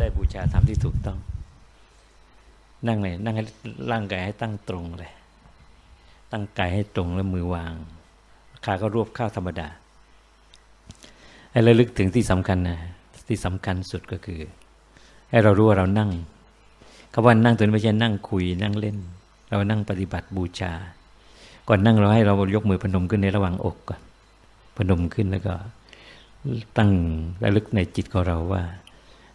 ได้บูชาธรรมที่ถูกต้อง นั่งเลยนั่งให้ร่างกายให้ตั้งตรงเลย ตั้งกายให้ตรงแล้วมือวางขาก็รวบข้าวธรรมดา ให้ระลึกถึงที่สำคัญนะ ที่สำคัญสุดก็คือ ให้เรารู้ว่าเรานั่งคำว่านั่งตัวนี้ไม่ใช่นั่งคุยนั่งเล่น เรานั่งปฏิบัติบูชา ก่อนนั่งเราให้เรายกมือพนมขึ้นในระหว่างอกก่อนพนมขึ้นแล้วก็ตั้งระลึกในจิตของเราว่า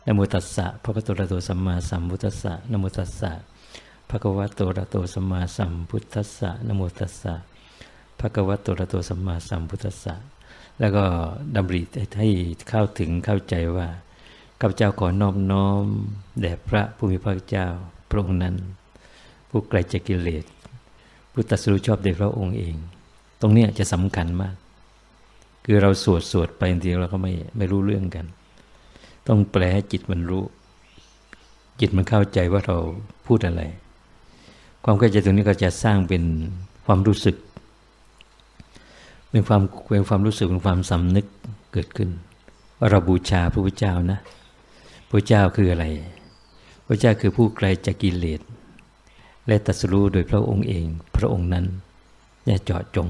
นโมตัสสะพระพุระโตสัมมาสัมพุทธัสสะนโมตัสสะภะคะวะโตระโตสัมมาสัมพุทธัสสะนโมตัสสะภะคะวะโตระโตสัมมาสัมพุทธัสสะแล้วก็ดำริให้เข้าถึงเข้าใจว่าข้าพเจ้าขอนอบน้อมแด่พระผู้มีพระเจ้าพระองค์นั้น ผู้ไกลจากกิเลสผู้ตัดสู้ชอบโดยพระองค์เอง ตรงนี้จะสำคัญมาก คือเราสวดสวดไปจริงเราก็ไม่ไม่รู้เรื่องกัน ต้องแปลให้จิตมันรู้ จิตมันเข้าใจว่าเราพูดอะไร ความเข้าใจตรงนี้ก็จะสร้างเป็นความรู้สึก เป็นความเป็นความรู้สึกเป็นความสำนึกเกิดขึ้น ว่าเราบูชาพระพุทธเจ้านะพระเจ้าคืออะไร พระเจ้าคือผู้ไกลจากกิเลสและตัสรู้โดยพระองค์เอง พระองค์นั้นอย่าเจาะจง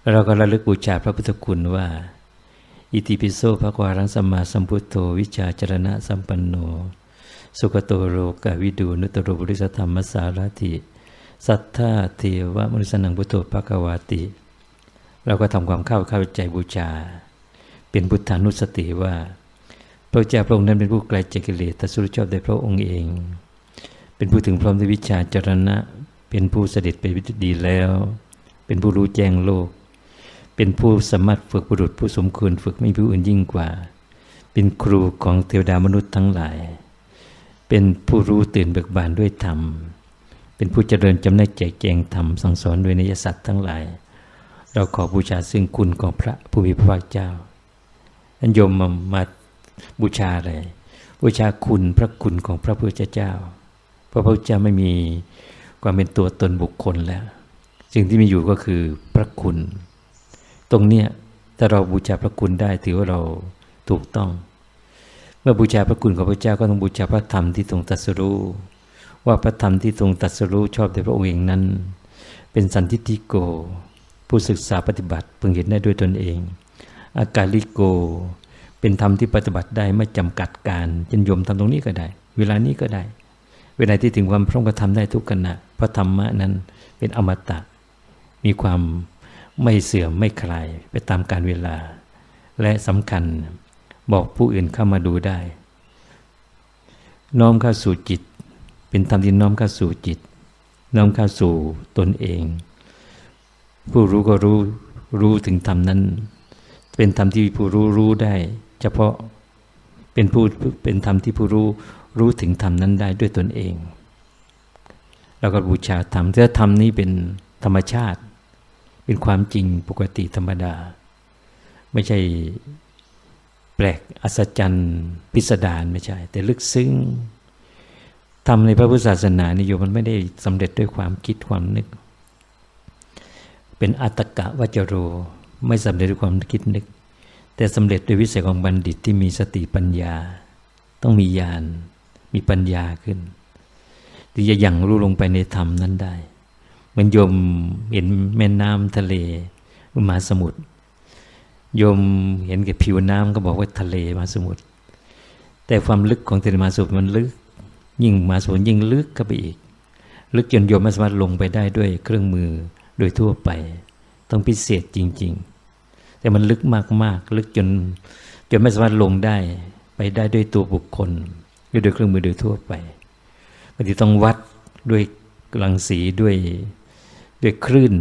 แล้วเราก็ระลึกบูชาพระพุทธคุณว่า อิติปิโสภควารังสัมมาสัมพุทโธวิชาจรณะสัมปันโน สุขโตโรกาวิดูนุตโรบริสธรรมสารติสัทธาเทวมนุสนังพุทโธภควาติ เราก็ทำความเข้าเข้าใจบูชา เป็นพุทธานุสติว่า พระเจ้าพระองค์นั้นเป็นผู้ไกลจากกิเลสตรัสรู้ชอบโดยพระองค์เอง เป็นผู้ถึงพร้อมด้วยวิชาจรณะ เป็นผู้เสด็จไปวิดีแล้ว เป็นผู้รู้แจ้งโลก เป็นผู้สามารถฝึกบุรุษผู้สมควรฝึกไม่ผู้อื่นยิ่งกว่า เป็นครูของเทวดามนุษย์ทั้งหลาย เป็นผู้รู้ตื่นเบิกบานด้วยธรรม เป็นผู้เจริญจำแนกแจกแจงธรรมสั่งสอนโดยนิยสัตว์ทั้งหลาย เราขอบูชาซึ่งคุณของพระผู้มีพระภาคเจ้า อันยมมามาบูชาอะไรบูชาคุณพระคุณของพระพุทธเจ้า พระพุทธเจ้าไม่มีความเป็นตัวตนบุคคลแล้วสิ่งที่มีอยู่ก็คือพระคุณ ตรงเนี้ยถ้าเราบูชาพระคุณได้ถือว่าเราถูกต้อง เมื่อบูชาพระคุณของพระเจ้าก็ต้องบูชาพระธรรมที่ทรงตรัสรู้ว่าพระธรรมที่ทรงตรัสรู้ชอบในพระองค์เองนั้น เป็นสันทิฏฐิโก ผู้ศึกษาปฏิบัติพึงเห็นได้ด้วยตนเอง อากาลิโก เป็นธรรมที่ปฏิบัติได้ไม่จำกัดการยันยมทำตรงนี้ก็ได้ เวลานี้ก็ได้ เวลาที่ถึงความพร้อมกระทำได้ทุกขณะพระธรรมะนั้นเป็นอมตะ มีความ ไม่เสื่อมไม่คลายไปตามการเวลา และสำคัญบอกผู้อื่นเข้ามาดูได้ น้อมเข้าสู่จิต เป็นธรรมที่น้อมเข้าสู่จิต น้อมเข้าสู่ตนเอง ผู้รู้ก็รู้รู้ถึงธรรมนั้น เป็นธรรมที่ผู้รู้รู้ได้ เฉพาะเป็นผู้เป็นธรรมที่ผู้รู้รู้ถึงธรรมนั้นได้ด้วยตนเอง แล้วก็บูชาธรรมถ้าธรรมนี้เป็นธรรมชาติ เป็นความจริงปกติธรรมดา ไม่ใช่แปลกอัศจรรย์พิสดารไม่ใช่ แต่ลึกซึ้งทำในพระพุทธศาสนานิยมมันไม่ได้สำเร็จด้วยความคิดความนึก เป็นอัตกะวัจโรไม่สำเร็จด้วยความคิดนึก แต่สำเร็จด้วยวิสัยของบัณฑิตที่มีสติปัญญา ต้องมีญาณมีปัญญาขึ้นที่จะยังรู้ลงไปในธรรมนั้นได้ มือนโยมเห็นแม่น้ำทะเลมหาสมุทรโยมเห็นกับผิวน้ำก็บอกว่าทะเลมหาสมุทรแต่ความลึกของทะเลมหาสมุทรมันลึก ยิ่งมหาสมุทรยิ่งลึกเข้าไปอีก ลึกจนโยมไม่สามารถลงไปได้ด้วยเครื่องมือโดยทั่วไป ต้องพิเศษจริง ๆ แต่มันลึกมากๆ ลึกจนจนไม่สามารถลงได้ ไปได้ด้วยตัวบุคคลหรือด้วยเครื่องมือโดยทั่วไปบางทีต้องวัดด้วยรังสีด้วย ด้วยคลื่น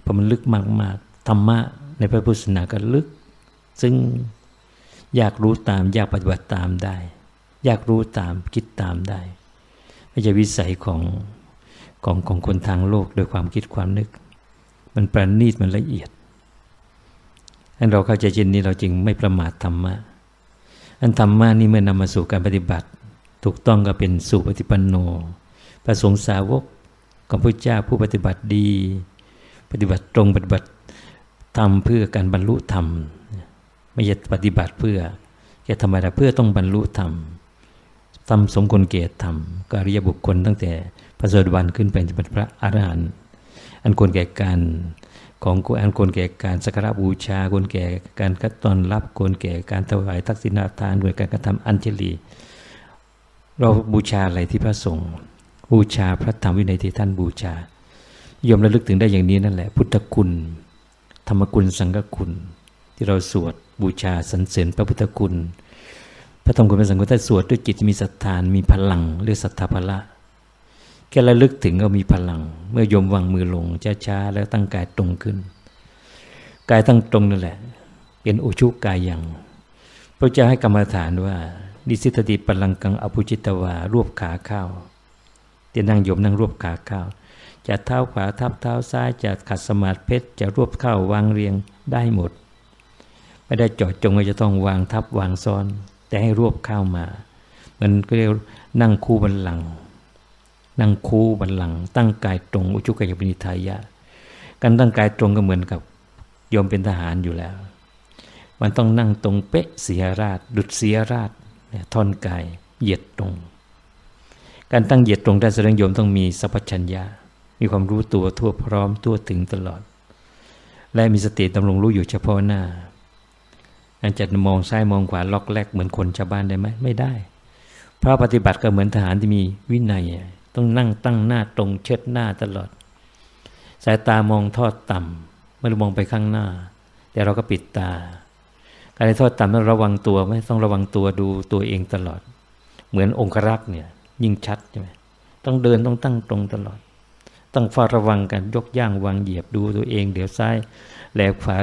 เพราะมันลึกมากๆธรรมะในพระพุทธศาสนาก็ลึก ซึ่งอยากรู้ตาม อยากปฏิบัติตามได้ อยากรู้ตามคิดตามได้ไม่ใช่วิสัยของของของคนทางโลกโดยความคิดความนึก มันประณีตมันละเอียดอันเราเข้าใจเช่นนี้เราจึงไม่ประมาทธรรมะอันธรรมะนี่เมื่อนำมาสู่การปฏิบัติ ถูกต้องก็เป็นสู่ปฏิปันโนพระสงฆ์สาวก ของพระเจ้าผู้ปฏิบัติดี ปฏิบัติตรงปฏิบัติทำเพื่อการบรรลุธรรม ไม่ใช่ปฏิบัติเพื่อแค่ธรรมดาเพื่อต้องบรรลุธรรมทำสมควรเกียรติธรรมก็อริยบุคคลตั้งแต่พระโสดาบันขึ้นไปเป็นพระอรหันต์อันควรแก่การของอันควรแก่การสักการะบูชาควรแก่การกัต้อนรับควรแก่การถวายทักษิณาทานด้วยการกระทำอัญเชลี เราบูชาอะไรที่พระสงฆ์ บูชาพระธรรมวินัยที่ท่านบูชายอมระลึกถึงได้อย่างนี้นั่นแหละ พุทธคุณ ธรรมคุณสังฆคุณ ที่เราสวดบูชาสรรเสริญพระพุทธคุณ พระธรรมคุณพระสังฆคุณถ้าสวดด้วยจิตที่มีศรัทธานมีพลังเรียกศรัทธาพละแค่ระลึกถึงก็มีพลัง เมื่อยมวางมือลงช้าๆแล้วตั้งกายตรงขึ้น กายตั้งตรงนั่นแหละ เป็นอุชุกายยังพระเจ้าให้กรรมฐานว่า นิสิตติปลังกังอภุจิตวารวบขาเข้า วเตียนั่งโยมนั่งรวบขาเข้าจะเท้าขวาทับเท้าซ้ายจะขัดสมาธิเพชรจะรวบเข้าวางเรียงได้หมด ไม่ได้เจาะจงว่าจะต้องวางทับวางซ้อน แต่ให้รวบเข้ามา มันก็เรียกนั่งคู่บันหลัง นั่งคู่บันหลัง ตั้งกายตรงอุจุกายปณิทายะการตั้งกายตรงก็เหมือนกับโยมเป็นทหารอยู่แล้ว มันต้องนั่งตรงเป๊ะเสียราชดุดเสียราชท่อนกายเหยียดตรง การตั้งเหยียดตรงได้แสดงโยมต้องมีสัพพัญญา มีความรู้ตัวทั่วพร้อมทั่วถึงตลอด และมีสติดำรงรู้อยู่เฉพาะหน้าอันจะมองซ้ายมองขวาล็อกแลกเหมือนคนชาวบ้านได้ไหมไม่ได้ เพราะปฏิบัติก็เหมือนทหารที่มีวินัย ต้องนั่งตั้งหน้าตรงเชิดหน้าตลอด สายตามองทอดต่ำไม่ได้มองไปข้างหน้า แต่เราก็ปิดตา การทอดต่ำต้องระวังตัวไหมต้องระวังตัวดูตัวเองตลอด เหมือนองครักษ์เนี่ย ยิ่งชัดใช่ไหมต้องเดินต้องตั้งตรงตลอด ต้องเฝ้าระวังกันยกย่างวางเหยียบดูตัวเอง เดี๋ยวซ้ายแหลกขวา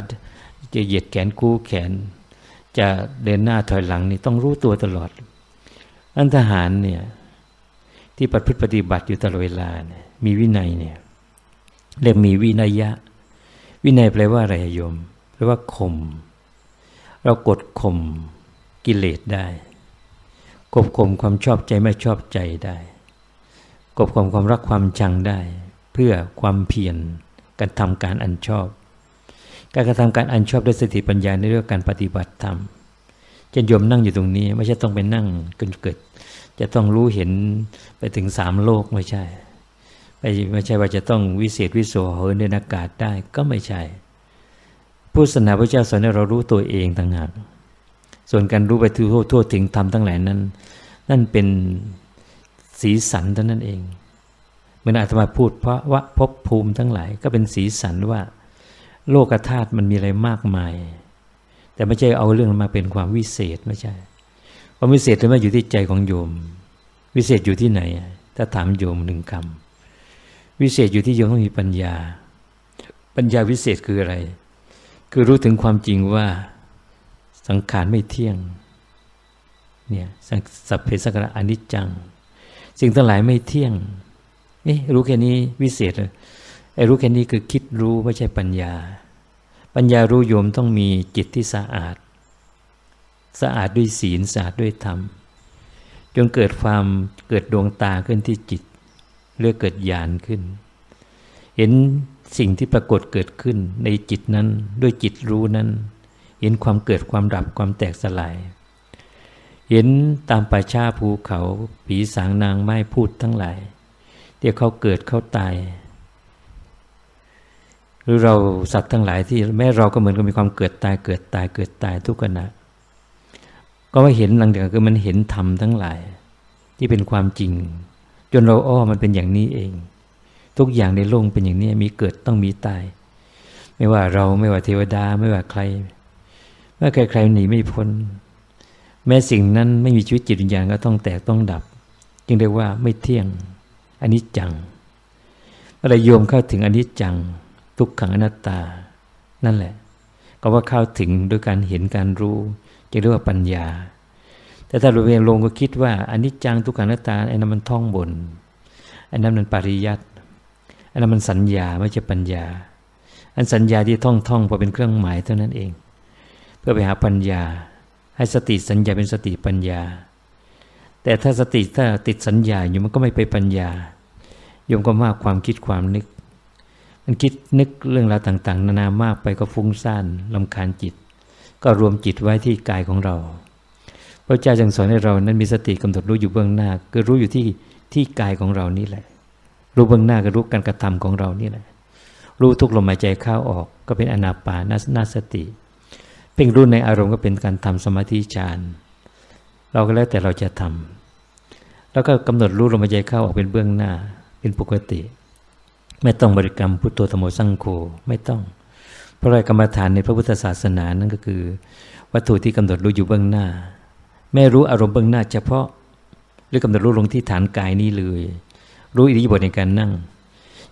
จะเหยียดแขนคู่แขน จะเดินหน้าถอยหลังนี่ต้องรู้ตัวตลอด อันทหารเนี่ยที่ปฏิบัติปฏิบัติอยู่ตลอดเวลาเนี่ยมีวินัยเนี่ยเรียกมีวินัยยะวินัยแปลว่าอะไรโยมแปลว่าข่มเรากดข่มกิเลสได้ กบข่มความชอบใจไม่ชอบใจได้กบข่มความรักความชังได้ เพื่อความเพียรการทำการอันชอบ การกระทำการอันชอบด้วยสติปัญญาในเรื่องการปฏิบัติธรรมจะโยมนั่งอยู่ตรงนี้ ไม่ใช่ต้องไปนั่งจนเกิด จะต้องรู้เห็นไปถึงสามโลกไม่ใช่ไม่ไม่ใช่ว่าจะต้องวิเศษวิโสเหินในอากาศได้ก็ไม่ใช่ผู้ศาสนาพระเจ้าสอนให้เรารู้ตัวเองต่างหาก ส่วนการรู้ไปทั่วทั่วถึงธรรมทั้งหลายนั้น นั่นเป็นสีสันเท่านั้นเองเมื่ออาตมาพูดเพราะว่าพบภูมิทั้งหลายก็เป็นสีสันว่า โลกธาตุมันมีอะไรมากมาย แต่ไม่ใช่เอาเรื่องมาเป็นความวิเศษไม่ใช่ความวิเศษมันอยู่ที่ใจของโยม วิเศษอยู่ที่ไหน ถ้าถามโยมหนึ่งคำวิเศษอยู่ที่โยมต้องมีปัญญา ปัญญาวิเศษคืออะไร คือรู้ถึงความจริงว่า สังขารไม่เที่ยงเนี่ยสัพเพสังขารอนิจจัง สิ่งทั้งหลายไม่เที่ยงนี่รู้แค่นี้วิเศษไอ้รู้แค่นี้คือคิดรู้ไม่ใช่ปัญญา ปัญญารู้โยมต้องมีจิตที่สะอาด สะอาดด้วยศีลสะอาดด้วยธรรม จนเกิดความเกิดดวงตาขึ้นที่จิตเรื่อเกิดญาณขึ้น เห็นสิ่งที่ปรากฏเกิดขึ้นในจิตนั้นด้วยจิตรู้นั้น เห็นความเกิดความดับความแตกสลาย เห็นตามป่าชาภูเขาผีสางนางไม้พูดทั้งหลายเดี๋ยวเขาเกิดเขาตาย หรือเราสัตว์ทั้งหลายที่แม้เราก็เหมือนกับมีความเกิดตายเกิดตายเกิดตายทุกขณะก็ว่าเห็นหลังจากคือมันเห็นธรรมทั้งหลาย ที่เป็นความจริง จนเราอ้อมันเป็นอย่างนี้เอง ทุกอย่างในโลกเป็นอย่างนี้มีเกิดต้องมีตาย ไม่ว่าเราไม่ว่าเทวดาไม่ว่าใคร เมื่อใครๆหนีไม่พ้น แม้สิ่งนั้นไม่มีชีวิตจิตวิญญาณก็ต้องแตกต้องดับ จึงเรียกว่าไม่เที่ยงอันนี้จังอะไรโยมเข้าถึงอันนี้จัง ทุกขังอนัตตา นั่นแหละ ก็ว่าเข้าถึงโดยการเห็นการรู้จะเรียกว่าปัญญา แต่ถ้าเราเรียนลงก็คิดว่าอันนี้จังทุกขังอนัตตาไอ้นั้นมันท่องบนไอันนั้นมันปริยัติอันนั้นมันสัญญาไม่ใช่ปัญญา อันสัญญาที่ท่องท่องพอเป็นเครื่องหมายเท่านั้นเอง เพื่อไปหาปัญญา ให้สติสัญญาเป็นสติปัญญา แต่ถ้าสติถ้าติดสัญญาอยู่มันก็ไม่ไปปัญญาโยมก็มากความคิดความนึก มันคิดนึกเรื่องราวต่าง ๆ นานามากไปก็ฟุ้งซ่านลำคาญจิต ก็รวมจิตไว้ที่กายของเรา พระเจ้าจึงสอนให้เรานั้นมีสติกำหนดรู้อยู่เบื้องหน้าคือรู้อยู่ที่ที่กายของเรานี่แหละ รู้เบื้องหน้าก็รู้การกระทำของเรานี่แหละ รู้ทุกลมหายใจเข้าออกก็เป็นอนาปานนาสติ เพ่งรู้ในอารมณ์ก็เป็นการทำสมาธิฌานเราก็แล้วแต่เราจะทำแล้วก็กำหนดรู้ลมหายใจเข้าออกเป็นเบื้องหน้า เป็นปกติ ไม่ต้องบริกรรมพุทโธธรรมโมสังโฆไม่ต้อง เพราะอะไรกรรมฐานในพระพุทธศาสนานั่นก็คือ วัตถุที่กำหนดรู้อยู่เบื้องหน้าแม่รู้อารมณ์เบื้องหน้า เฉพาะหรือกำหนดรู้ลงที่ฐานกายนี้เลย รู้อิริยาบถในการนั่ง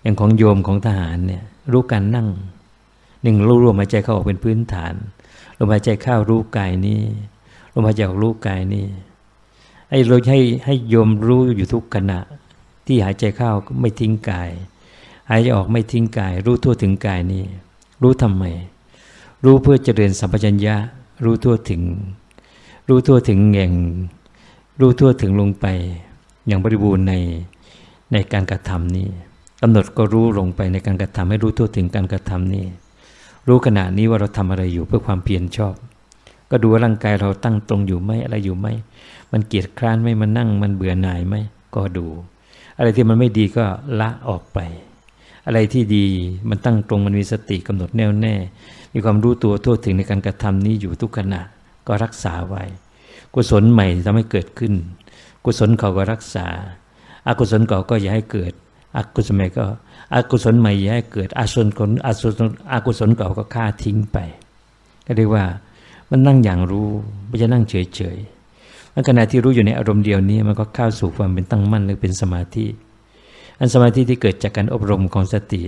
อย่างของโยมของทหารเนี่ยรู้การนั่งหนึ่งรู้ลมหายใจเข้าออกเป็นพื้นฐาน ลมหายใจเข้ารู้กายนี้ลมหายใจออกรู้กายนี้ให้เราให้ให้โยมรู้อยู่ทุกขณะ ที่หายใจเข้าไม่ทิ้งกาย หายใจออกไม่ทิ้งกาย รู้ทั่วถึงกายนี้ รู้ทำไม รู้เพื่อเจริญสัมปชัญญะ รู้ทั่วถึง รู้ทั่วถึงแง่งรู้ทั่วถึงลงไป อย่างบริบูรณ์ในในการกระทำนี้กำหนดก็รู้ลงไปในการกระทำให้รู้ทั่วถึงการกระทำนี้ รู้ขณะนี้ว่าเราทำอะไรอยู่เพื่อความเพียรชอบ ก็ดูว่าร่างกายเราตั้งตรงอยู่ไหมอะไรอยู่ไหมมันเกียจคร้านไหมมันนั่งมันเบื่อหน่ายไหมก็ดู อะไรที่มันไม่ดีก็ละออกไป อะไรที่ดีมันตั้งตรงมันมีสติกำหนดแน่วแน่ มีความรู้ตัวทั่วถึงในการกระทำนี้อยู่ทุกขณะก็รักษาไว้ กุศลใหม่ทำให้เกิดขึ้น กุศลเขาก็รักษาอากุศลเก่าก็อย่าให้เกิด อกุศลใหม่ก็อกุศลใหม่อย่าให้เกิดอากุศลอกุศลอกุศลเก่าก็ฆ่าทิ้งไป ก็เรียกว่ามันนั่งอย่างรู้ไม่ใช่นั่งเฉยๆมันขณะที่รู้อยู่ในอารมณ์เดียวนี้มันก็เข้าสู่ความเป็นตั้งมั่นหรือเป็นสมาธิ อันสมาธิที่เกิดจากการอบรมของสติ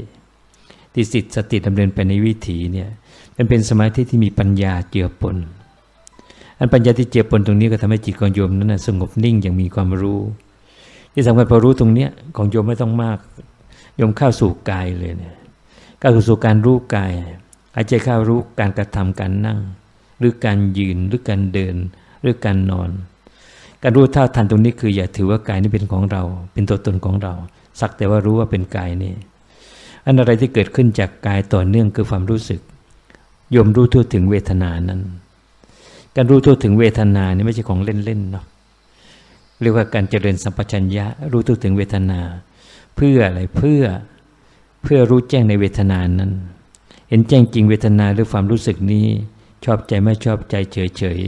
ที่สิทธิสติดำเนินไปในวิถีเนี่ยมันเป็นสมาธิที่มีปัญญาเจือปน อันปัญญาที่เจือปนตรงนี้ก็ทำให้จิตของโยมนั้นสงบนิ่งอย่างมีความรู้ ที่สำคัญพอรู้ตรงเนี้ยของโยมไม่ต้องมากโยมเข้าสู่กายเลยเนี่ยเข้าสู่การรู้กายหายใจเข้ารู้การกระทำการนั่ง หรือการยืนหรือการเดิน หรือการนอน การรู้เท่าทันตรงนี้คืออย่าถือว่ากายนี้เป็นของเรา เป็นตัวตนของเรา สักแต่ว่ารู้ว่าเป็นกายนี่อันอะไรที่เกิดขึ้นจากกายต่อเนื่องคือความรู้สึกโยมรู้ทั่วถึงเวทนานั้น การรู้ทั่วถึงเวทนานี่ไม่ใช่ของเล่นๆเนาะ เรียกว่าการเจริญสัมปชัญญะรู้ทั่วถึงเวทนา เพื่ออะไรเพื่อเพื่อรู้แจ้งในเวทนานั้น เห็นแจ้งจริงเวทนาหรือความรู้สึกนี้ ชอบใจไม่ชอบใจเฉยเฉย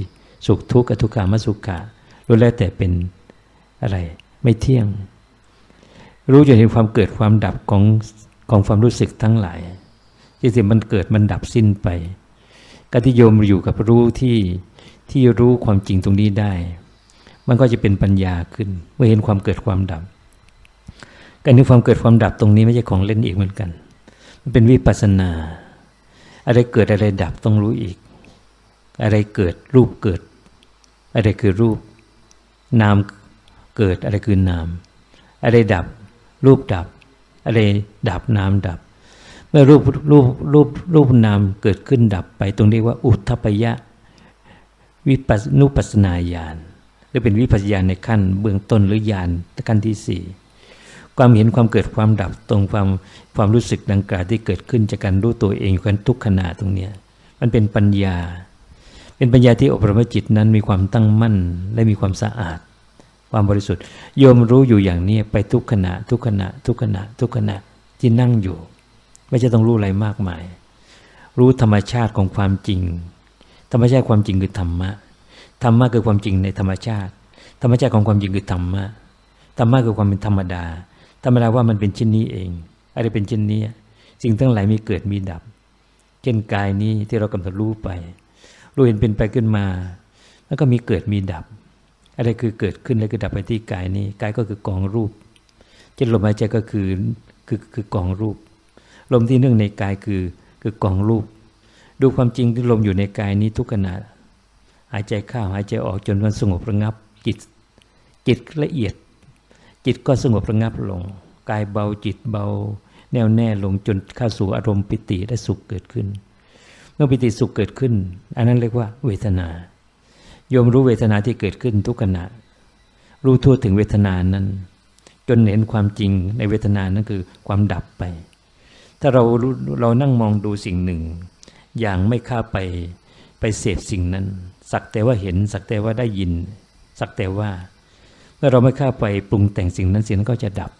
สุขทุกข์อทุกขามสุขะรู้แล้วแต่เป็นอะไร ไม่เที่ยง รู้จนเห็นความเกิดความดับของของความรู้สึกทั้งหลายที่สิมันเกิดมันดับสิ้นไปการที่โยมอยู่กับรู้ที่ที่รู้ความจริงตรงนี้ได้ มันก็จะเป็นปัญญาขึ้น เมื่อเห็นความเกิดความดับ การที่ความเกิดความดับตรงนี้ไม่ใช่ของเล่นอีกเหมือนกัน มันเป็นวิปัสนา อะไรเกิดอะไรดับต้องรู้อีก อะไรเกิดรูปเกิด อะไรคือรูป นามเกิดอะไรคือนาม อะไรดับ รูปดับ อะไรดับนามดับ เมื่อรูปรูปรูปรูปนามเกิดขึ้นดับไปตรงเรียกว่าอุทธปยะวิปัสนุปัสนาญาณ รือเป็นวิปัสสญาในขั้นเบื้องต้นหรือญาณขั้นที่สี่ความเห็นความเกิดความดับตรงความความรู้สึกดังกล่าวที่เกิดขึ้นจากการรู้ตัวเองกันทุกขณะตรงเนี้ยมันเป็นปัญญา เป็นปัญญาที่อบรมจิตนั้นมีความตั้งมั่นและมีความสะอาด ความบริสุทธิ์โยมรู้อยู่อย่างนี้ไปทุกขณะ ทุกขณะ ทุกขณะ ทุกขณะที่นั่งอยู่ ไม่จะต้องรู้อะไรมากมาย รู้ธรรมชาติของความจริง ธรรมชาติความจริงคือธรรมะ ธรรมะคือความจริงในธรรมชาติ ธรรมชาติของความจริงคือธรรมะธรรมะคือความเป็นธรรมดา ธรรมดาว่ามันเป็นเช่นนี้เอง อะไรเป็นเช่นนี้ สิ่งทั้งหลายมีเกิดมีดับ เช่นกายนี้ที่เรากำหนดรู้ไป รู้เห็นเป็นไปขึ้นมา แล้วก็มีเกิดมีดับ อะไรคือเกิดขึ้นแล้วก็ดับไปที่กายนี้ กายก็คือกองรูป เช่นลมหายใจก็คือคือคือกองรูป ลมที่เนื่องในกายคือคือกองรูป ดูความจริงที่ลมอยู่ในกายนี้ทุกขณะายใจเข้าหายใจออกจนมันสงบระงับจิต จิตละเอียด จิตก็สงบระงับลง กายเบาจิตเบา แน่วแน่ลงจนเข้าสู่อารมณ์ปิติและสุขเกิดขึ้น เมื่อปิติสุขเกิดขึ้น อันนั้นเรียกว่าเวทนาโยมรู้เวทนาที่เกิดขึ้นทุกขณะ รู้ทั่วถึงเวทนานั้น จนเห็นความจริงในเวทนานั้นคือความดับไป ถ้าเราเรานั่งมองดูสิ่งหนึ่ง อย่างไม่เข้าไปไปเสพสิ่งนั้น สักแต่ว่าเห็น สักแต่ว่าได้ยิน สักแต่ว่า เมื่อเราไม่เข้าไปปรุงแต่งสิ่งนั้นสิ่งนั้นก็จะดับ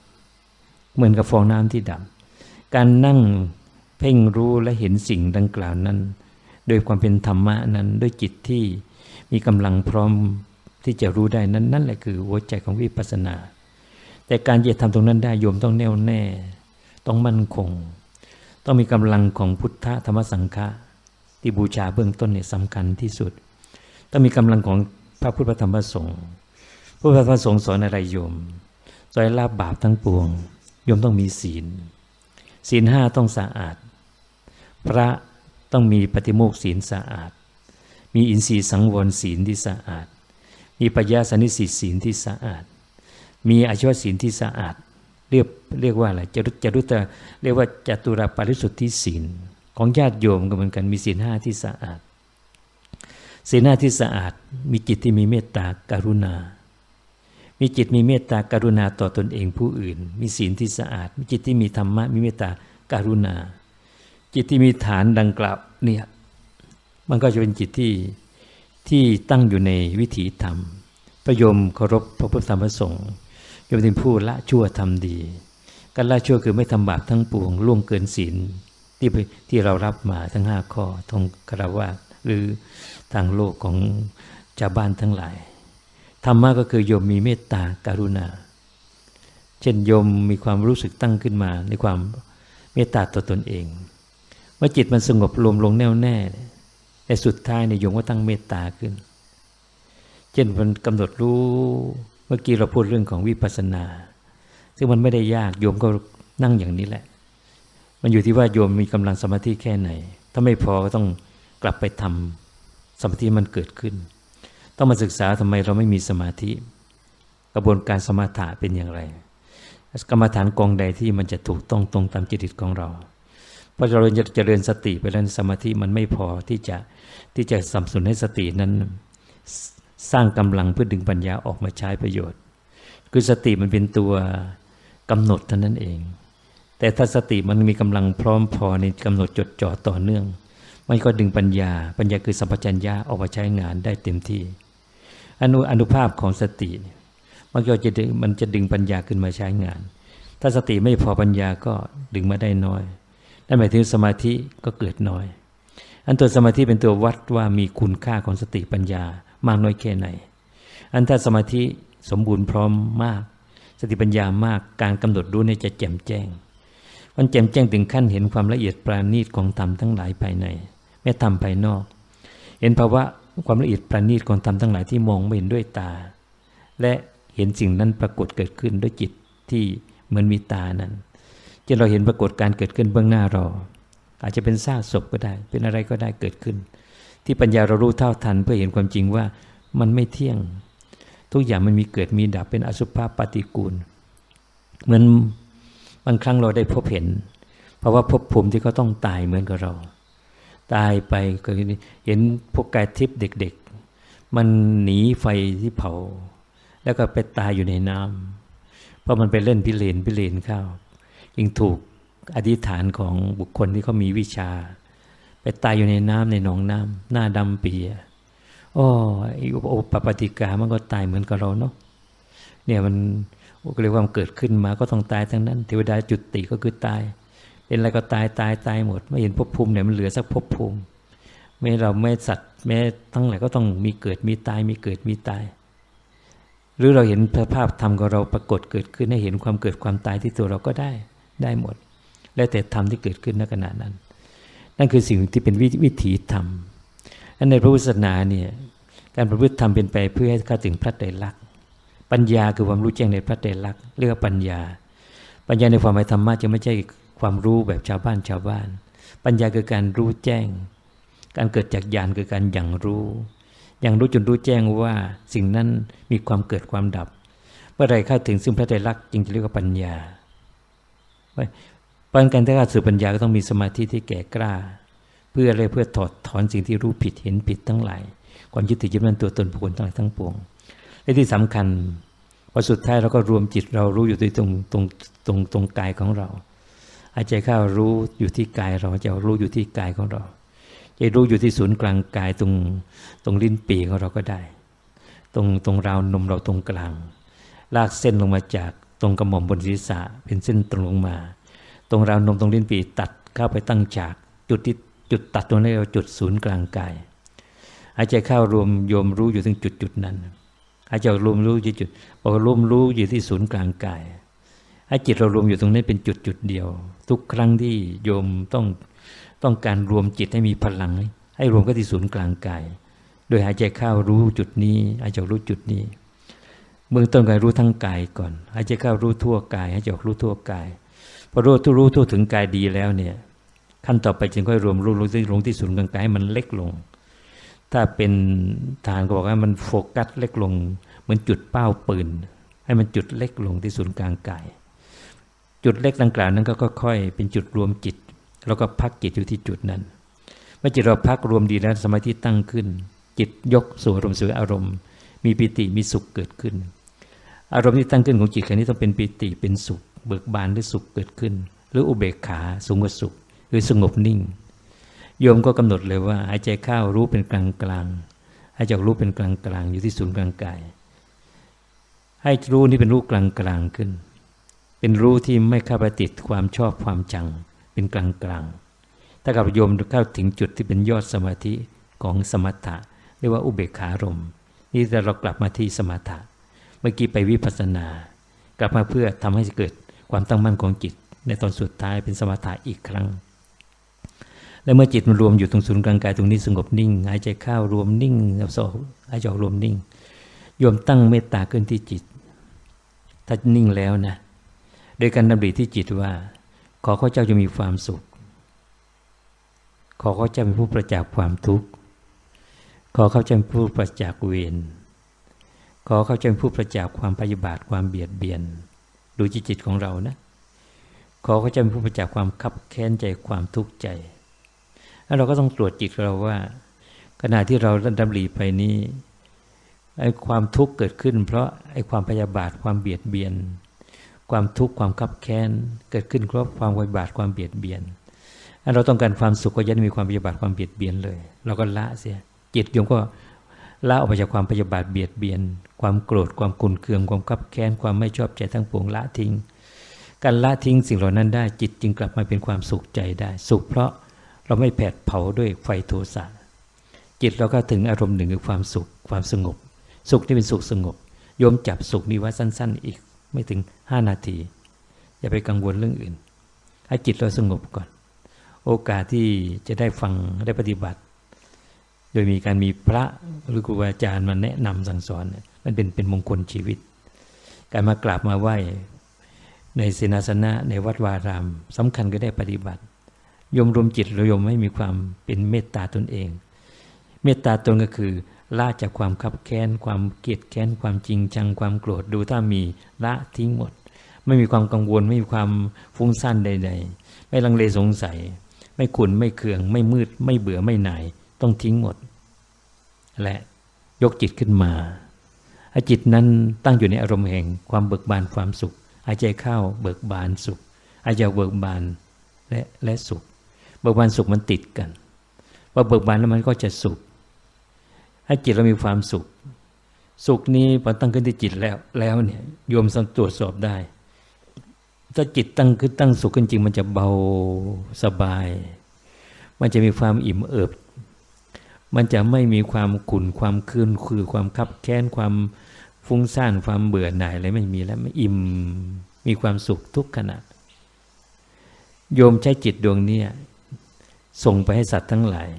เหมือนกับฟองน้ำที่ดับ การนั่งเพ่งรู้และเห็นสิ่งดังกล่าวนั้น โดยความเป็นธรรมะนั้นด้วยจิตที่มีกำลังพร้อมที่จะรู้ได้นั้นนั่นแหละคือหัวใจของวิปัสสนา แต่การจะทำตรงนั้นได้โยมต้องแน่วแน่ ต้องมั่นคง ต้องมีกำลังของพุทธธรรมสังฆะที่บูชาเบื้องต้นเนี่ยสำคัญที่สุด ต้องมีกำลังของพระพุทธธรรมพระสงฆ์พระพุทธธรรมสงฆ์สอนอะไรโยมสอนลาบบาปทั้งปวงโยมต้องมีศีล ศีลห้าต้องสะอาด พระต้องมีปฏิโมกศีลสะอาด มีอินทรีย์สังวรศีลที่สะอาด มีปัญญาสนิสิตศีลที่สะอาด มีอาชวศีลที่สะอาด เรียกเรียกว่าอะไรจะรู้จะรู้แต่เรียกว่าจตุรปาริสุทธิศีล ของญาติโยมก็เหมือนกันมีศีลห้าที่สะอาด ศีลห้าที่สะอาด มีจิตที่มีเมตตาการุณา มีจิตมีเมตตาการุณาต่อตนเองผู้อื่น มีศีลที่สะอาด มีจิตที่มีธรรมะ มีเมตตาการุณา จิตที่มีฐานดังกล่าวเนี่ยมันก็จะเป็นจิตที่ที่ตั้งอยู่ในวิถีธรรม ประยมเคารพพระพุทธธรรมพระสงฆ์ยมเป็นผู้ละชั่วทำดี การละชั่วคือไม่ทำบาปทั้งปวงล่วงเกินศีลที่ที่เรารับมาทั้งห้าข้อทงคารวะ หรือทางโลกของชาวบ้านทั้งหลาย ธรรมะก็คือโยมมีเมตตาการุณา เช่นโยมมีความรู้สึกตั้งขึ้นมา ในความเมตตาต่อตนเองเมื่อจิตมันสงบรวมลงแน่วแน่แต่สุดท้ายในโยมก็ตั้งเมตตาขึ้น เช่นมันกำหนดรู้เมื่อกี้เราพูดเรื่องของวิปัสสนา ซึ่งมันไม่ได้ยากโยมก็นั่งอย่างนี้แหละ มันอยู่ที่ว่าโยมมีกำลังสมาธิแค่ไหน ถ้าไม่พอก็ต้อง กลับไปทำสมาธิมันเกิดขึ้น ต้องมาศึกษาทำไมเราไม่มีสมาธิ กระบวนการสมาธิเป็นอย่างไร กรรมฐานกองใดที่มันจะถูกต้องตรงตามจิตของเราพอเราจะเจริญสติไปแล้วสมาธิมันไม่พอที่จะที่จะสัมสนุนให้สตินั้นสร้างกำลังเพื่อดึงปัญญาออกมาใช้ประโยชน์ คือสติมันเป็นตัวกำหนดเท่านั้นเอง แต่ถ้าสติมันมีกำลังพร้อมพอในกำหนดจดจ่อต่อเนื่อง มันก็ดึงปัญญา ปัญญาคือสัมปชัญญะออกมาใช้งานได้เต็มที่ อนุอนุภาพของสติมันก็จะดึงมันจะดึงปัญญาขึ้นมาใช้งาน ถ้าสติไม่พอปัญญาก็ดึงมาได้น้อยนั่นหมายถึงสมาธิก็เกิดน้อย อันตัวสมาธิเป็นตัววัดว่ามีคุณค่าของสติปัญญามากน้อยแค่ไหน อันถ้าสมาธิสมบูรณ์พร้อมมาก สติปัญญามากการกำหนดรู้เนี่ยจะแจ่มแจ้ง มันแจ่มแจ้งถึงขั้นเห็นความละเอียดปราณีตของธรรมทั้งหลายภายใน ไม่ธรรมภายนอก เห็นภาวะความละเอียดปราณีตของธรรมทั้งหลายที่มองไม่เห็นด้วยตา และเห็นสิ่งนั้นปรากฏเกิดขึ้นด้วยจิตที่เหมือนมีตานั้นจะเราเห็นปรากฏการเกิดขึ้นเบื้องหน้าเรา อาจจะเป็นซากศพก็ได้ เป็นอะไรก็ได้เกิดขึ้น ที่ปัญญาเรารู้เท่าทันเพื่อเห็นความจริงว่ามันไม่เที่ยง ทุกอย่างมันมีเกิดมีดับเป็นอสุภาพปฏิกูล เหมือนบางครั้งเราได้พบเห็น เพราะว่าพบภูมิที่เขาต้องตายเหมือนกับเรา ตายไปก็เห็นพวกกายทิพย์เด็ก ๆ มันหนีไฟที่เผา แล้วก็ไปตายอยู่ในน้ำเพราะมันไปเล่นพิเรนพิเรนข้าวยังถูกอธิษฐานของบุคคลที่เขามีวิชา ไปตายอยู่ในน้ำในหนองน้ำหน้าดำปีโอ้โอปปฏิกามันก็ตายเหมือนกับเราเนาะเนี่ยมันเรียกว่ามันเกิดขึ้นมาก็ต้องตายทั้งนั้น เทวดาจุติก็คือตาย เป็นอะไรก็ตายตายตายหมด ไม่เห็นภพภูมิไหนมันเหลือสักภพภูมิไม่เราไม่สัตว์แม้ทั้งหลายก็ต้องมีเกิดมีตายมีเกิดมีตาย หรือเราเห็นภาพธรรมของเราปรากฏเกิดขึ้นให้เห็นความเกิดความตายที่ตัวเราก็ได้ได้หมด แล้วแต่ธรรมที่เกิดขึ้นในขณะนั้น นั่นคือสิ่งที่เป็นวิถีธรรมนในพระพุทธศาสนาเนี่ยการประพฤติธรรมเป็นไปเพื่อให้เข้าถึงพระไตรลักษณ์ปัญญาคือความรู้แจ้งในพระไตรลักษณ์เรียกว่าปัญญา ปัญญาในความหมายธรรมะจะไม่ใช่ ความรู้แบบชาวบ้านชาวบ้าน ปัญญาคือการรู้แจ้ง การเกิดจากญาณคือการอย่างรู้อย่างรู้จนรู้แจ้งว่าสิ่งนั้นมีความเกิดความดับ เมื่อไรเข้าถึงซึ่งพระไตรลักษณ์จึงจะเรียกว่าปัญญาปัญการที่การสืบปัญญาก็ต้องมีสมาธิที่แก่กล้า เพื่ออะไรเพื่อถอดถอนสิ่งที่รู้ผิดเห็นผิดทั้งหลายความยึดติดยึดมั่นตัวตนบุคคลทั้งหลายทั้งปวงและที่สำคัญพอสุดท้ายเราก็รวมจิตเรารู้อยู่ที่ตรงตรงตรงตรงกายของเรา หายใจเข้ารู้อยู่ที่กายเราจะรู้อยู่ที่กายของเรา จะรู้อยู่ที่ศูนย์กลางกายตรงตรงลิ้นปีของเราก็ได้ ตรงตรงราวนมเราตรงกลาง ลากเส้นลงมาจากตรงกระหม่อมบนศีรษะเป็นเส้นตรงลงมา ตรงราวนมตรงลิ้นปีตัดเข้าไปตั้งฉาก จุดที่จุดตัดตรงนี้เราจุดศูนย์กลางกายหายใจเข้ารวมโยมรู้อยู่ถึงจุดจุดนั้นหายใจรวมรู้อยู่จุดพอรวมรู้อยู่ที่ศูนย์กลางกายให้จิตเรารวมอยู่ตรงนี้เป็นจุดจุดเดียว ทุกครั้งที่โยมต้องต้องการรวมจิตให้มีพลัง ให้รวมก็ที่ศูนย์กลางกาย โดยหายใจเข้ารู้จุดนี้หายใจรู้จุดนี้เบื้องต้นการรู้ทั้งกายก่อนหายใจเข้ารู้ทั่วกายหายใจออกรู้ทั่วกายพอรู้ทุรู้ทั่วถึงกายดีแล้วเนี่ยขั้นต่อไปจึงค่อยรวมรู้ลงที่ลงที่ศูนย์กลางกายให้มันเล็กลง ถ้าเป็นฐานก็บอกว่ามันโฟกัสเล็กลง เหมือนจุดเป้าปืน ให้มันจุดเล็กลงที่ศูนย์กลางกาย จุดเล็กดังกล่าวนั้นก็ค่อยๆเป็นจุดรวมจิต แล้วก็พักจิตอยู่ที่จุดนั้น เมื่อจิตเราพักรวมดีแล้วสมาธิตั้งขึ้น จิตยกสู่อารมณ์สู่อารมณ์ มีปิติมีสุขเกิดขึ้น อารมณ์ที่ตั้งขึ้นของจิตครั้นี้ต้องเป็นปิติเป็นสุข เบิกบานหรือสุขเกิดขึ้น หรืออุเบกขาสูงกว่าสุขหรือสงบนิ่ง โยมก็กำหนดเลยว่าหายใจเข้ารู้เป็นกลางกลางหายใจรู้เป็นกลางกลางอยู่ที่ศูนย์กลางกาย ให้รู้นี่เป็นรู้กลางกลางขึ้น เป็นรู้ที่ไม่เข้าไปติดความชอบความจัง เป็นกลางกลางถ้ากับโยมเข้าถึงจุดที่เป็นยอดสมาธิของสมถะเรียกว่าอุเบกขารมนี่แต่เรากลับมาที่สมถะ เมื่อกี้ไปวิปัสสนา กลับมาเพื่อทำให้เกิดความตั้งมั่นของจิต ในตอนสุดท้ายเป็นสมถะอีกครั้ง และเมื่อจิตมันรวมอยู่ตรงศูนย์กลางกายตรงนี้สงบนิ่งหายใจเข้ารวมนิ่งแล้วโซหายใจออกรวมนิ่งโยมตั้งเมตตาขึ้นที่จิต ถ้านิ่งแล้วนะ โดยการดำริที่จิตว่า ขอข้าเจ้าจะมีความสุข ขอข้าเจ้าเป็นผู้ประจักษ์ความทุกข์ ขอข้าเจ้าเป็นผู้ประจักษ์เวร ขอข้าเจ้าเป็นผู้ประจักษ์ความพยาบาทความเบียดเบียน ดูจิตจิตของเรานะ ขอข้าเจ้าเป็นผู้ประจักษ์ความคับแค้นใจความทุกข์ใจ แล้วเราก็ต้องตรวจจิตเราว่า ขณะที่เราดำรีไปนี้ไอ้ความทุกข์เกิดขึ้น เพราะไอ้ความพยาบาทความเบียดเบียน ความทุกข์ความขับแค้นเกิดขึ้นเพราะความวิบาทความเบียดเบียนเราต้องการความสุขก็ยันมีความพยาบาทความเบียดเบียนเลย เราก็ละเสียจิตโยมก็ละออกไปจากความพยาบาทเบียดเบียน ความโกรธความกุนเคืองความขับแค้นความไม่ชอบใจทั้งปวงละทิ้ง การละทิ้งสิ่งเหล่านั้นได้จิตจึงกลับมาเป็นความสุขใจได้ สุขเพราะเราไม่แผดเผาด้วยไฟโทสะจิตเราก็ถึงอารมณ์หนึ่งคือความสุขความสงบ สุขที่เป็นสุขสงบโยมจับสุขนี้ไว้สั้น ๆ อีก ไม่ถึงห้านาที อย่าไปกังวลเรื่องอื่น ให้จิตเราสงบก่อน โอกาสที่จะได้ฟังได้ปฏิบัติ โดยมีการมีพระหรือครูบาอาจารย์มาแนะนำสั่งสอนมันเป็นเป็นมงคลชีวิต การมากราบมาไหว้ในเสนาสนะในวัดวารามสำคัญก็ได้ปฏิบัติ ยมรวมจิตรายมไม่มีความเป็นเมตตาตนเอง เมตตาตนก็คือ ละจากความคับแค้น ความเกลียดแค้น ความจริงจังความโกรธดูถ้ามีละทิ้งหมด ไม่มีความกังวล ไม่มีความฟุ้งซ่านใด ๆ ไม่ลังเลสงสัย ไม่ขุนไม่เคือง ไม่มืด ไม่เบื่อไม่หน่าย ต้องทิ้งหมด และยกจิตขึ้นมาอาจิตนั้นตั้งอยู่ในอารมณ์แห่งความเบิกบานความสุขหายใจเข้าเบิกบานสุขหายใจเบิกบานและและสุข เบิกบานสุขมันติดกันพอเบิกบานแล้วมันก็จะสุข ให้จิตเรามีความสุข สุขนี้พอตั้งขึ้นที่จิตแล้วแล้วเนี่ยโยมสังตรวจสอบได้ ถ้าจิตตั้งขึ้นตั้งสุขขึ้นจริง มันจะเบาสบาย มันจะมีความอิ่มเอิบ มันจะไม่มีความขุ่นความคืนคือความคับแค้นความฟุ้งซ่านความเบื่อหน่ายอะไรไม่มีแล้วไม่อิ่มมีความสุขทุกขณะ โยมใช้จิตดวงนี้ส่งไปให้สัตว์ทั้งหลาย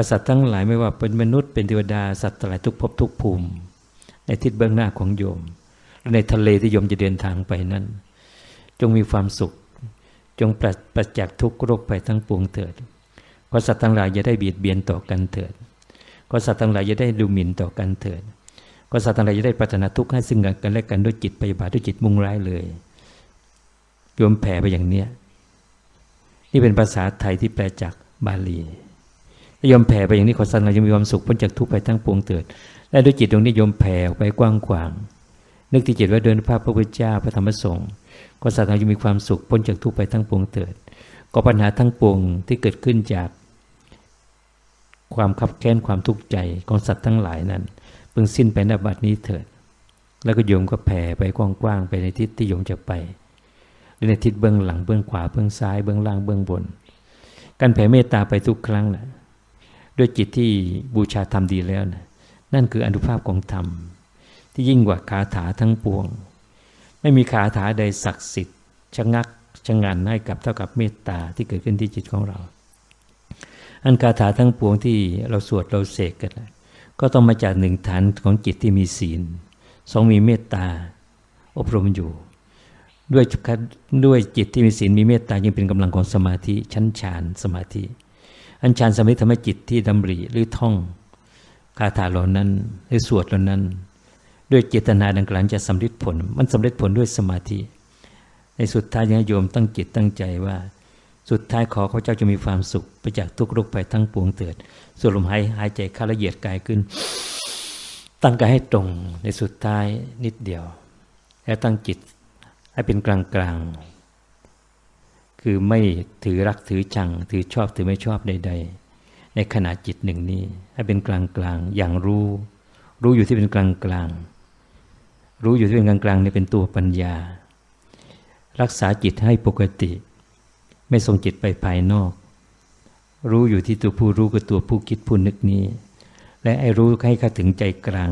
ว่าสัตว์ทั้งหลายไม่ว่าเป็นมนุษย์เป็นเทวดาสัตว์หลายทุกภพทุกภูมิ ในทิศเบื้องหน้าของโยมและในทะเลที่โยมจะเดินทางไปนั้น จงมีความสุข จงประปรจักทุกโรคไปทั้งปวงเถิดขอสัตว์ทั้งหลายอย่าได้เบียดเบียนต่อกันเถิดขอสัตว์ทั้งหลายอย่าได้ดูหมิ่นต่อกันเถิดขอสัตว์ทั้งหลายอย่าได้ปรารถนาทุกข์ให้ซึ่งกันและกันด้วยจิตไปบาทด้วยจิตมุ่งร้ายเลยโยมแผ่ไปอย่างเนี้ยนี่เป็นภาษาไทยที่แปลจากบาลี ยอมแผ่ไปอย่างนี้ขอสันเราจะมีความสุขพ้นจากทุกข์ไปทั้งปวงเถิดและด้วยจิตตรงนี้ยมแผ่ออกไปกว้างขวาง นึกที่จิตว่าเดินภาพพระพุทธเจ้าพระธรรมสงฆ์ขอสัตว์เราจะมีความสุขพ้นจากทุกข์ไปทั้งปวงเถิดก็ปัญหาทั้งปวงที่เกิดขึ้นจาก ความขับแค้นความทุกข์ใจของสัตว์ทั้งหลายนั้นเพิ่งสิ้นไปในบัดนี้เถิด แล้วก็โยมก็แผ่ไปกว้างๆไปในทิศที่โยมจะไปหรือในทิศเบื้องหลังเบื้องขวาเบื้องซ้ายเบื้องล่างเบื้องบน การแผ่เมตตาไปทุกครั้งนะ ด้วยจิตที่บูชาธรรมดีแล้วนะนั่นคืออนุภาพของธรรม ที่ยิ่งกว่าคาถาทั้งปวง ไม่มีคาถาใดศักดิ์สิทธิ์ชะงักชะงันให้กับเท่ากับเมตตาที่เกิดขึ้นที่จิตของเรา อันคาถาทั้งปวงที่เราสวดเราเสกกันก็ต้องมาจากหนึ่งฐานของจิตที่มีศีลสองมีเมตตา อบรมอยู่ ด้วยด้วยจิตที่มีศีลมีเมตตายังเป็นกำลังของสมาธิชั้นฌานสมาธิ อันฌานสมาธิทำให้จิตที่ดำริหรือท่องคาถาเหล่านั้นหรือสวดเหล่านั้น ด้วยเจตนาดังกล่าวจะสำเร็จผล มันสำเร็จผลด้วยสมาธิ ในสุดท้ายยังโยมตั้งจิตตั้งใจว่า สุดท้ายขอเขาเจ้าจะมีความสุขไปจากทุกโรคภัยทั้งปวงเถิดส่วนลมหายหายใจเข้าละเอียดกายขึ้น ตั้งกายให้ตรงในสุดท้ายนิดเดียว แล้วตั้งจิตให้เป็นกลางกลาง คือไม่ถือรักถือชัง ถือชอบถือไม่ชอบใด ๆ ในขณะจิตหนึ่งนี้ ให้เป็นกลางกลางอย่างรู้ รู้อยู่ที่เป็นกลางกลางรู้อยู่ที่เป็นกลางกลางนี่เป็นตัวปัญญา รักษาจิตให้ปกติ ไม่ส่งจิตไปภายนอก รู้อยู่ที่ตัวผู้รู้กับตัวผู้คิดผู้นึกนี้ และไอ้รู้ให้เข้าถึงใจกลาง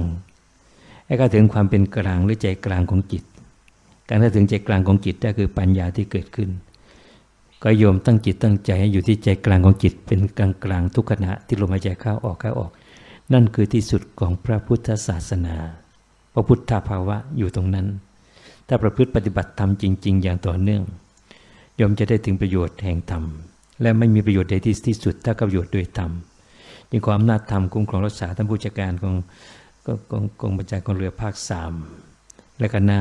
ให้เข้าถึงความเป็นกลางหรือใจกลางของจิต การเข้าถึงใจกลางของจิตได้คือปัญญาที่เกิดขึ้น ก็โยมตั้งจิตตั้งใจให้อยู่ที่ใจกลางของจิตเป็นกลางกลางทุกขณะที่ลมหายใจเข้าออกเข้าออก นั่นคือที่สุดของพระพุทธศาสนา พระพุทธภาวะอยู่ตรงนั้น ถ้าประพฤติปฏิบัติธรรมจริง ๆ อย่างต่อเนื่องโยมจะได้ถึงประโยชน์แห่งธรรม และไม่มีประโยชน์ใดที่ที่สุดถ้ากับประโยชน์โดยธรรมยิ่งความอำนาจธรรมคุ้มครองรักษาท่านผู้จัดการของกองกองบัญชาการเรือภาคสามและคณะ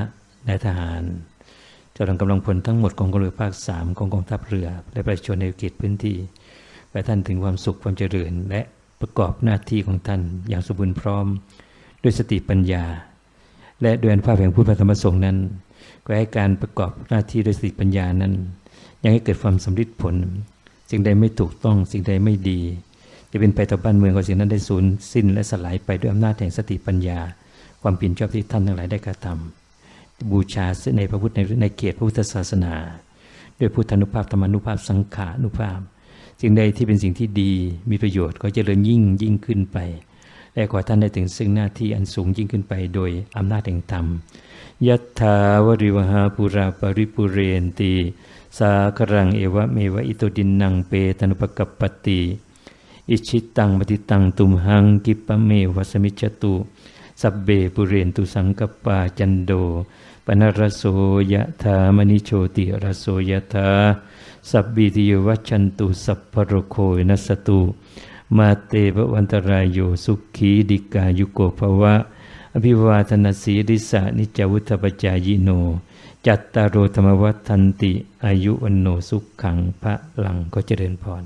นายทหาร จ้าหน้ากำลังพลทั้งหมดของกองเรือภาคสามของกองทัพเรือ และประชาชนในเขตพื้นที่ไปท่านถึงความสุขความเจริญ และประกอบหน้าที่ของท่านอย่างสมบูรณ์พร้อม ด้วยสติปัญญา และด้วยอันภาพแห่งพุทธธรรมสงฆ์นั้นก็ให้การประกอบหน้าที่ด้วยสติปัญญานั้น ยังให้เกิดความสำเร็จผล สิ่งใดไม่ถูกต้องสิ่งใดไม่ดี จะเป็นไปต่อบ้านเมืองก็สิ่งนั้นได้สูญสิ้นและสลายไปด้วยอำนาจแห่งสติปัญญา ความเปลี่ยนชอบที่ท่านทั้งหลายได้กระทำ บูชาในพระพุทธในในเขตพระพุทธศาสนา ด้วยพุทธานุภาพธรรมานุภาพสังขานุภาพสิ่งใดที่เป็นสิ่งที่ดีมีประโยชน์ก็จะเริญยิ่งยิ่งขึ้นไปและขอท่านได้ถึงซึ่งหน้าที่อันสูงยิ่งขึ้นไปโดยอำนาจแห่งธรรมยัตถาวริวหาปุราปริปุเรนตีสาครังเอวะเมวะอิโตดินนังเปตนุปกัปปติ อิชิตังปฏิตังตุมหังกิปะเมวะสมิจตุ สับเบปุเรนตุสังกปาจันโดปนรโสยะธามณิโชติรโสยะธาสับบีติยวัชันตุสัพพโรโคยนัสตุ มาเตปวันตรายโยสุขีดิกายุโกภวะ อภิวาทนาสีริสานิจวุฒปจายโน จัตตารโอธรรมวัฏทันติ อายุวันโนสุขขังพระหลังก็เจริญพร